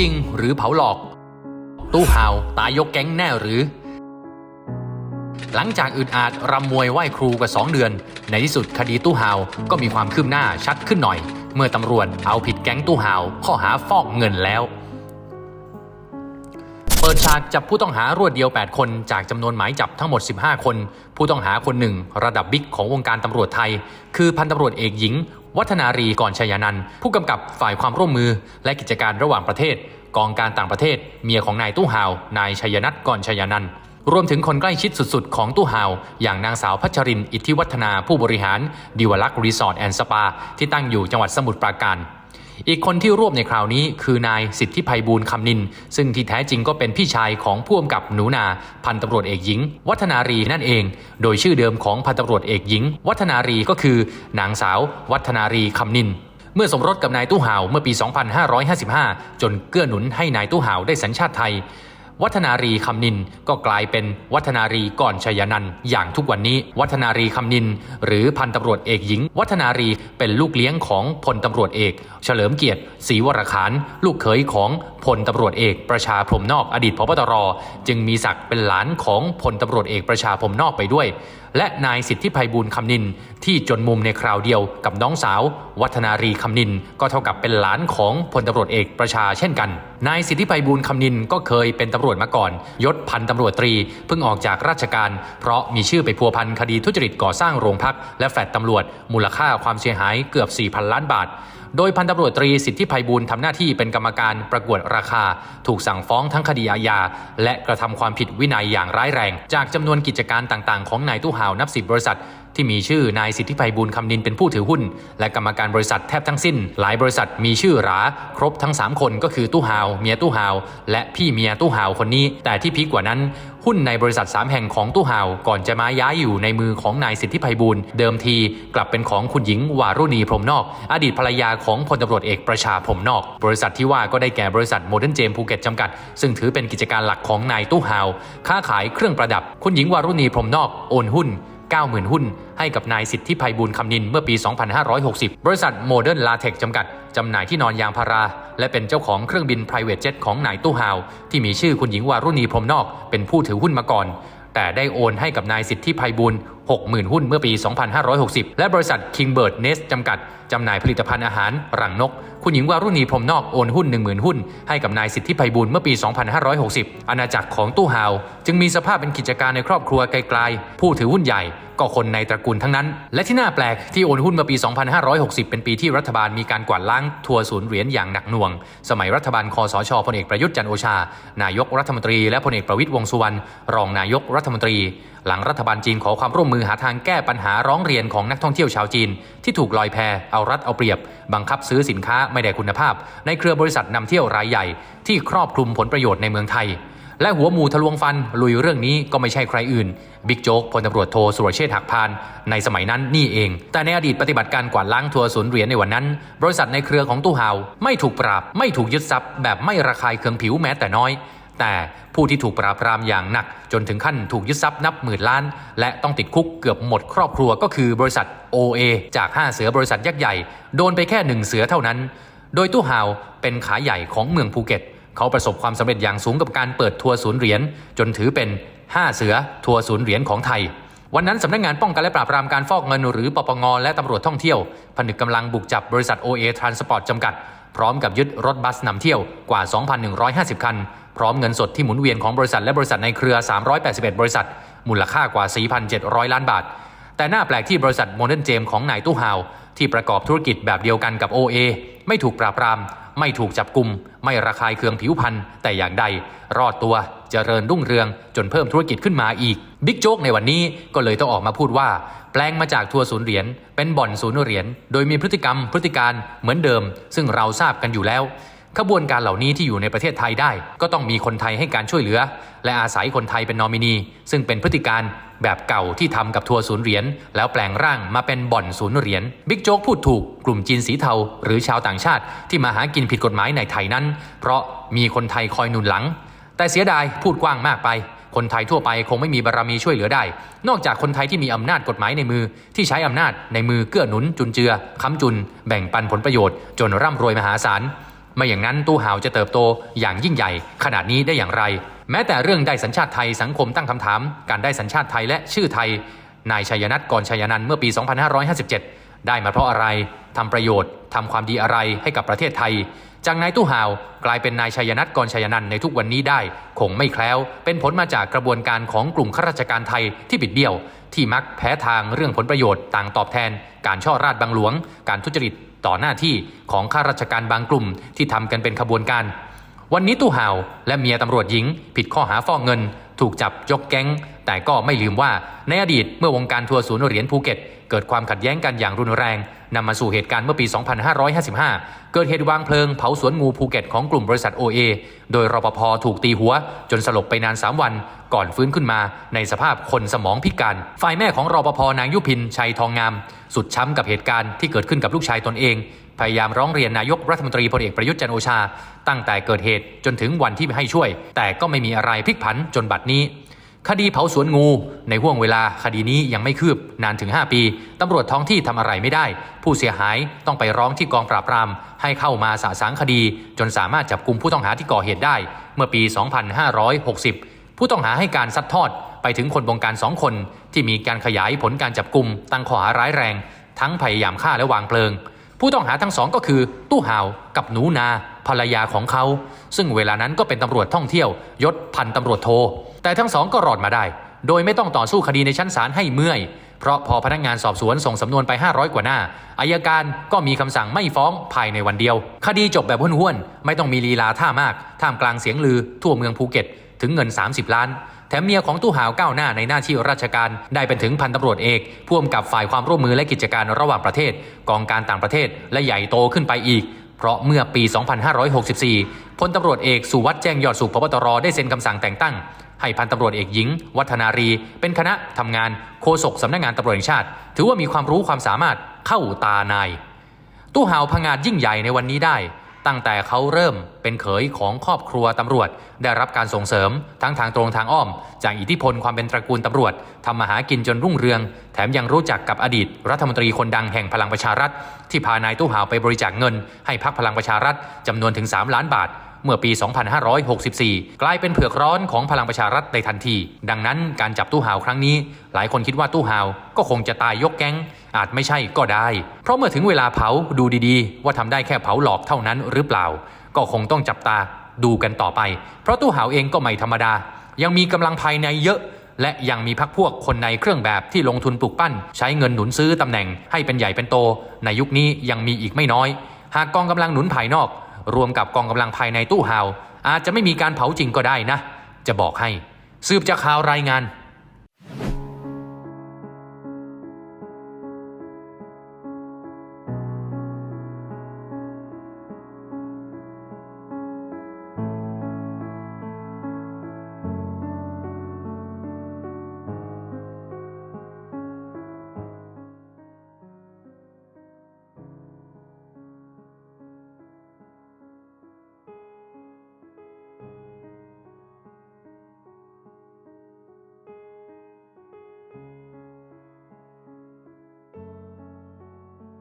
จริงหรือเผาหลอก ตู้ห่าวตายยกแก๊งแน่หรือ หลังจากอึดอาดรำมวยไหว้ครูกว่า 2 เดือน ในที่สุดคดีตู้ห่าวก็มีความคืบหน้าชัดขึ้นหน่อย เมื่อตำรวจเอาผิดแก๊งตู้ห่าวข้อหาฟอกเงินแล้วเปิดฉากจับผู้ต้องหารวดเดียว 8 คน จากจำนวนหมายจับทั้งหมด 15 คน ผู้ต้องหาคนหนึ่ง ระดับบิ๊กของวงการตำรวจไทย คือพันตำรวจเอกหญิง วัฒนารีก่อนชัยนันผู้กำกับฝ่ายความร่วมมือ และกิจการระหว่างประเทศ กองการต่างประเทศ เมียของนายตู้หาวนายชัยนัทก่อนชัยนันรวมถึงคนใกล้ชิดสุดๆ ของตู้หาว อย่างนางสาวพัชริน อิทธิวัฒนาผู้บริหารดิวลักษ์รีสอร์ทแอนด์สปา ที่ตั้งอยู่จังหวัดสมุทรปราการ อีกคนที่ร่วมในคราวนี้คือนายสิทธิภัยบูลคำนิน ซึ่งที่แท้จริงก็เป็นพี่ชายของผู้กำกับหนูนา พันตำรวจเอกหญิง วัฒนารีนั่นเอง โดยชื่อเดิมของพันตำรวจเอกหญิง วัฒนารีก็คือนางสาว วัฒนารีคำนินเมื่อสมรสกับนายตู้ห่าวเมื่อปี 2555 จนเกื้อหนุนให้นายตู้ห่าวได้สัญชาติไทย วัฒนารีคำนินก็กลายเป็นวัฒนารีก่อนชัยนันอย่างทุกวันนี้วัฒนารีคำนิน หรือพันตำรวจเอกหญิง วัฒนารีเป็นลูกเลี้ยงของพลตำรวจเอก เฉลิมเกียรติศรีวรขานลูกเขยของพลตำรวจเอกประชาพรมนอกอดีตพบตร จึงมีศักดิ์เป็นหลานของพลตำรวจเอกประชาพรมนอกไปด้วย และนายสิทธิภัยบูลคำนินที่จนมุมในคราวเดียวกับน้องสาว วัฒนารีคำนิน ก็เท่ากับเป็นหลานของพลตำรวจเอกประชาเช่นกัน นายสิทธิภัยบูลคำนินก็เคยเป็นตำรวจมาก่อน ยศพันตำรวจตรีเพิ่งออกจากราชการ เพราะมีชื่อไปพัวพันคดีทุจริตก่อสร้างโรงพัก และแฟลตตำรวจ มูลค่าความเสียหายเกือบ 4,000 ล้านบาทโดยพันตำรวจตรีสิทธิภัยบูลทำหน้าที่เป็นกรรมการประกวดราคา ถูกสั่งฟ้องทั้งคดีอาญา และกระทำความผิดวินัยอย่างร้ายแรง จากจำนวนกิจการต่างๆ ของนายตู้ห่าวนับสิบบริษัท ที่มีชื่อนายสิทธิภัยบูลคำนินเป็นผู้ถือหุ้น และกรรมการบริษัทแทบทั้งสิ้น หลายบริษัทมีชื่อหราครบทั้ง 3 คนก็คือตู้ห่าว เมียตู้ห่าว และพี่เมียตู้ห่าวคนนี้ แต่ที่พีคกว่านั้นหุ้นในบริษัท 3 แห่งของตู้ห่าว ก่อนจะมาย้ายอยู่ในมือของนายสิทธิภัยบูลเดิมทีกลับเป็นของคุณหญิงวารุณีพรหมนอก อดีตภรรยาของพลตำรวจเอกประชาพรหมนอก บริษัทที่ว่าก็ได้แก่บริษัทโมเดิร์นเจมภูเก็ตจำกัด ซึ่งถือเป็นกิจการหลักของนายตู้ห่าว ค้าขายเครื่องประดับ คุณหญิงวารุณีพรมนอกโอนหุ้น 90,000 หุ้น ให้กับนายสิทธิภัยบูลคำนินเมื่อปี 2560 บริษัทโมเดิร์นลาเทคจำกัด จำหน่ายที่นอนยางพารา และเป็นเจ้าของเครื่องบิน private jet ของนายตู้ฮาว ที่มีชื่อคุณหญิงวารุณีพรมนอก เป็นผู้ถือหุ้นมาก่อน แต่ได้โอนให้กับนายสิทธิภัยบูล 60,000 หุ้นเมื่อปี 2560 และบริษัท Kingbird Nest จำกัด จำหน่ายผลิตภัณฑ์อาหารรังนก คุณหญิงวารุณีพรมนอกโอนหุ้น 10,000 หุ้น ให้กับนายสิทธิภัยบูลย์เมื่อปี 2560 อาณาจักรของตู้ฮาว จึงมีสภาพเป็นกิจการในครอบครัวไกลๆ ผู้ถือหุ้นใหญ่ก็คนในตระกูลทั้งนั้น และที่น่าแปลกที่โอนหุ้นเมื่อปี 2560 เป็นปีที่รัฐบาลมีการกวาดล้างทัวร์ศูนย์เหรียญอย่างหนักหน่วง สมัยรัฐบาลคอสชพลเอกประยุทธ์จันโอชา นายกรัฐมนตรีและพลเอกประวิตยวงสุวรรณรองนายกรัฐมนตรีหลังรัฐบาลจีนขอความร่วมมือหาทางแก้ปัญหาร้องเรียนของนักท่องเที่ยวชาวจีน ที่ถูกลอยแพเอารัดเอาเปรียบ บังคับซื้อสินค้าไม่ได้คุณภาพ ในเครือบริษัทนำเที่ยวรายใหญ่ ที่ครอบคลุมผลประโยชน์ในเมืองไทย และหัวหมูทะลวงฟันลุยเรื่องนี้ก็ไม่ใช่ใครอื่นบิ๊กโจ๊กพลตำรวจโทสุรเชษฐ์หักพาน ในสมัยนั้นนี่เอง แต่ในอดีตปฏิบัติการกวาดล้างทัวร์ศูนย์เหรียญในวันนั้น บริษัทในเครือของตู้ฮาวไม่ถูกปราบ ไม่ถูกยึดทรัพย์แบบไม่ระคายเคืองผิวแม้แต่น้อย แต่ผู้ที่ถูกปราบปรามอย่างหนัก จนถึงขั้นถูกยึดทรัพย์นับหมื่นล้าน และต้องติดคุกเกือบหมดครอบครัวก็คือบริษัท OA จาก 5 เสือบริษัทยักษ์ใหญ่ โดนไปแค่หนึ่งเสือเท่านั้น โดยตู้ฮาวเป็นขาใหญ่ของเมืองภูเก็ต เขาประสบความสำเร็จอย่างสูงกับการเปิดทัวร์ศูนย์เหรียญจนถือเป็น 5 เสือทัวร์ศูนย์เหรียญของไทยวันนั้นสำนักงานป้องกันและปราบปรามการฟอกเงินหรือปปงและตำรวจท่องเที่ยว ผนึกกำลังบุกจับบริษัท OA Transport จำกัด พร้อมกับยึดรถบัสนำเที่ยวกว่า 2,150 คัน พร้อมเงินสดที่หมุนเวียนของบริษัทและบริษัทในเครือ 381 บริษัท มูลค่ากว่า 4,700 ล้านบาท แต่น่าแปลกที่บริษัทโมเดิร์นเจมของนายตู้ฮาว ที่ประกอบธุรกิจแบบเดียวกันกับ OA ไม่ถูกปราบปราม ไม่ถูกจับกลุ่ม ไม่ระคายเคืองผิวพรรณแต่อย่างใด รอดตัวเจริญรุ่งเรืองจนเพิ่มธุรกิจขึ้นมาอีกบิ๊กโจ๊กในวันนี้ก็เลยต้องออกมาพูดว่า แปลงมาจากทัวร์ศูนย์เหรียญเป็นบ่อนศูนย์เหรียญโดยมีพฤติกรรมพฤติการเหมือนเดิม ซึ่งเราทราบกันอยู่แล้ว ขบวนการเหล่านี้ที่อยู่ในประเทศไทยได้ ก็ต้องมีคนไทยให้การช่วยเหลือ และอาศัยคนไทยเป็นนอมินี ซึ่งเป็นพฤติการแบบเก่าที่ทำกับทัวร์ศูนย์เหรียญแล้วแปลงร่างมาเป็นบ่อนศูนย์เหรียญบิ๊กโจ๊กพูดถูกกลุ่มจีนสีเทา หรือชาวต่างชาติ ที่มาหากินผิดกฎหมายในไทยนั้น เพราะมีคนไทยคอยหนุนหลัง แต่เสียดายพูดกว้างมากไป คนไทยทั่วไปคงไม่มีบารมีช่วยเหลือได้ นอกจากคนไทยที่มีอำนาจกฎหมายในมือ ที่ใช้อำนาจในมือเกื้อหนุนจุนเจือค้ำจุน แบ่งปันผลประโยชน์ จนร่ำรวยมหาศาล ไม่อย่างนั้นตู้ห่าวจะเติบโตอย่างยิ่งใหญ่ ขนาดนี้ได้อย่างไร แม้แต่เรื่องได้สัญชาติไทยสังคมตั้งคำถาม การได้สัญชาติไทยและชื่อไทย นายชัยนัทกรชัยนันเมื่อปี 2557 ได้มาเพราะอะไรทำประโยชน์ทำความดีอะไรให้กับประเทศไทย จากนายตู้ห่าวกลายเป็นนายชัยนัทกรชัยนันในทุกวันนี้ได้ คงไม่แคล้ว เป็นผลมาจากกระบวนการของกลุ่มข้าราชการไทยที่บิดเบี้ยว ที่มักแพ้ทางเรื่องผลประโยชน์ต่างตอบแทน การช่อราดบังหลวง การทุจริตต่อหน้าที่ของข้าราชการบางกลุ่มที่ทำกันเป็นขบวนการ วันนี้ตู้ห่าวและเมียตำรวจหญิง ผิดข้อหาฟอกเงิน ถูกจับยกแก๊ง แต่ก็ไม่ลืมว่าในอดีตเมื่อวงการทัวร์ศูนย์เหรียญภูเก็ตเกิดความขัดแย้งกันอย่างรุนแรงนำมาสู่เหตุการณ์เมื่อปี 2555 เกิดเหตุวางเพลิงเผาสวนงูภูเก็ตของกลุ่มบริษัท OA โดยรปภถูกตีหัว จนสลบไปนาน 3 วัน ก่อนฟื้นขึ้นมาในสภาพคนสมองพิการ ฝ่ายแม่ของรอปภนางยุพินชัยทองงาม สุดช้ำกับเหตุการณ์ที่เกิดขึ้นกับลูกชายตนเอง พยายามร้องเรียนนายกรัฐมนตรีพลเอกประยุทธ์จันโอชา ตั้งแต่เกิดเหตุจนถึงวันที่ให้ช่วย แต่ก็ไม่มีอะไรพลิกผันจนบัดนี้คดีเผาสวนงู ในห่วงเวลาคดีนี้ยังไม่คืบนานถึง 5 ปี ตำรวจท้องที่ทำอะไรไม่ได้ ผู้เสียหายต้องไปร้องที่กองปราบปราม ให้เข้ามาสาสางคดี จนสามารถจับกลุ่มผู้ต้องหาที่ก่อเหตุได้ เมื่อปี 2560 ผู้ต้องหาให้การซัดทอดไปถึงคนบงการสองคน ที่มีการขยายผลการจับกลุ่มตั้งข้อหาร้ายแรง ทั้งพยายามฆ่าและวางเพลิง ผู้ต้องหาทั้งสองก็คือตู้ห่าวกับหนูนา ภรรยาของเขา ซึ่งเวลานั้นก็เป็นตำรวจท่องเที่ยวยศพันตำรวจโท แต่ทั้งสองก็รอดมาได้ โดยไม่ต้องต่อสู้คดีในชั้นศาลให้เมื่อยเพราะพอพนักงานสอบสวนส่งสำนวนไป 500 กว่าหน้า อายการก็มีคำสั่งไม่ฟ้องภายในวันเดียว คดีจบแบบห้วนๆ ไม่ต้องมีลีลาท่ามาก ท่ามกลางเสียงลือทั่วเมืองภูเก็ต ถึงเงิน 30 ล้าน แถมเมียของตู้หาวก้าวหน้าในหน้าที่ราชการ ได้เป็นถึงพันตำรวจเอกพ่วมกับฝ่ายความร่วมมือและกิจการระหว่างประเทศ กองการต่างประเทศและใหญ่โตขึ้นไปอีก เพราะเมื่อปี 2564พลตำรวจเอกสุวัสด์แจ้งยอดสุขพบตรได้เซ็นคำสั่งแต่งตั้งให้พันตำรวจเอกหญิง วัฒนารี เป็นคณะทำงานโฆษกสำนักงานตำรวจแห่งชาติ ถือว่ามีความรู้ความสามารถเข้าตานาย ตู้หาวพังาดยิ่งใหญ่ในวันนี้ได้ ตั้งแต่เขาเริ่มเป็นเขยของครอบครัวตำรวจ ได้รับการส่งเสริมทั้งทางตรงทางอ้อม จากอิทธิพลความเป็นตระกูลตำรวจทำมาหากินจนรุ่งเรือง แถมยังรู้จักกับอดีต รัฐมนตรีคนดังแห่งพลังประชารัฐ ที่พานายตู้ห่าวไปบริจาคเงิน ให้พักพลังประชารัฐจำนวนถึง 3 ล้านบาท เมื่อปี 2564 กลายเป็นเผือกร้อนของพลังประชารัฐในทันที ดังนั้นการจับตู้ห่าวครั้งนี้ หลายคนคิดว่าตู้ห่าวก็คงจะตายยกแก๊ง อาจไม่ใช่ก็ได้ เพราะเมื่อถึงเวลาเผาดูดีๆ ว่าทำได้แค่เผาหลอกเท่านั้นหรือเปล่า ก็คงต้องจับตาดูกันต่อไป เพราะตู้ห่าวเองก็ไม่ธรรมดา ยังมีกำลังภายในเยอะและยังมีพักพวกคนในเครื่องแบบที่ลงทุนปลูกปั้น ใช้เงินหนุนซื้อตำแหน่งให้เป็นใหญ่เป็นโต ในยุคนี้ยังมีอีกไม่น้อย หากกองกำลังหนุนภายนอก รวมกับกองกำลังภายในตู้ฮาวอาจจะไม่มีการเผาจริงก็ได้นะ จะบอกให้ สืบจากข่าวรายงาน